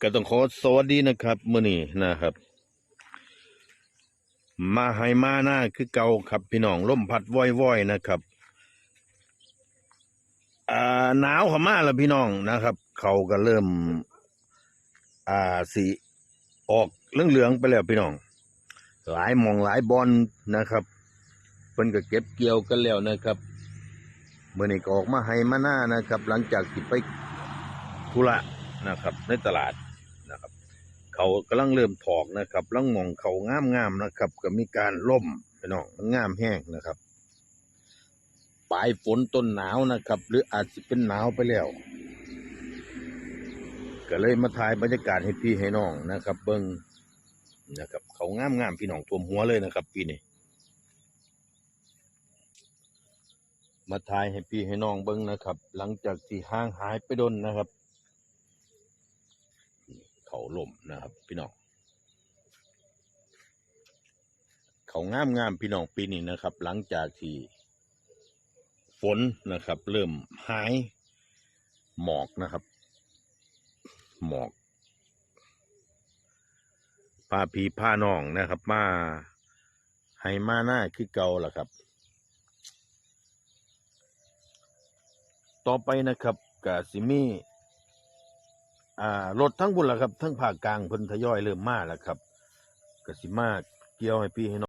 ก็ต้องขอสวัสดีนะครับมื้อนี้นะครับ มาให้มาหน้าคือเก่าครับพี่น้องลมพัดว่อยๆนะครับอ่าหนาวข้ามาแล้วพี่น้องนะครับ เขาก็เริ่ม อ่าสีออกเหลืองๆไปแล้วพี่น้อง หลายมองหลายบอลนะครับเพิ่นก็เก็บเกี่ยวกันแล้วนะครับเมื่อนี้ก็ออกมาให้มาหน้านะครับ หลังจากที่ไปธุระนะครับในตลาด นะครับ เขากำลังเริ่มถอกนะครับลังมองเขางามงามๆนะครับ ก็มีการล่มพี่น้องมันงามแห้งนะครับ ปลายฝนต้นหนาวนะครับ หรืออาจจะเป็นหนาวไปแล้วก็เลยมาถ่ายบรรยากาศให้พี่ให้น้องนะครับ เบิ้งนะครับ เขางามงามๆพี่น้องท่วมหัวเลยนะครับปีนี้มาถ่ายให้พี่ให้น้องเบิ้งนะครับ หลังจากที่ห่างหายไปดนนะครับ ล่มนะครับ พี่น้องเขางามงามพี่น้องปีนี้นะครับ หลังจากที่ฝนนะครับ เริ่มหายหมอกนะครับ หมอกพาพีพาน้องนะครับ มาให้มาหน้าคือเก่าล่ะครับ ต่อไปนะครับกาซิมี อ่ารถทั้งบุญละครับทั้งภาคกลางเพิ่นทยอยเริ่มมาแล้วครับกสิมาเกี่ยวให้พี่ให้น้อง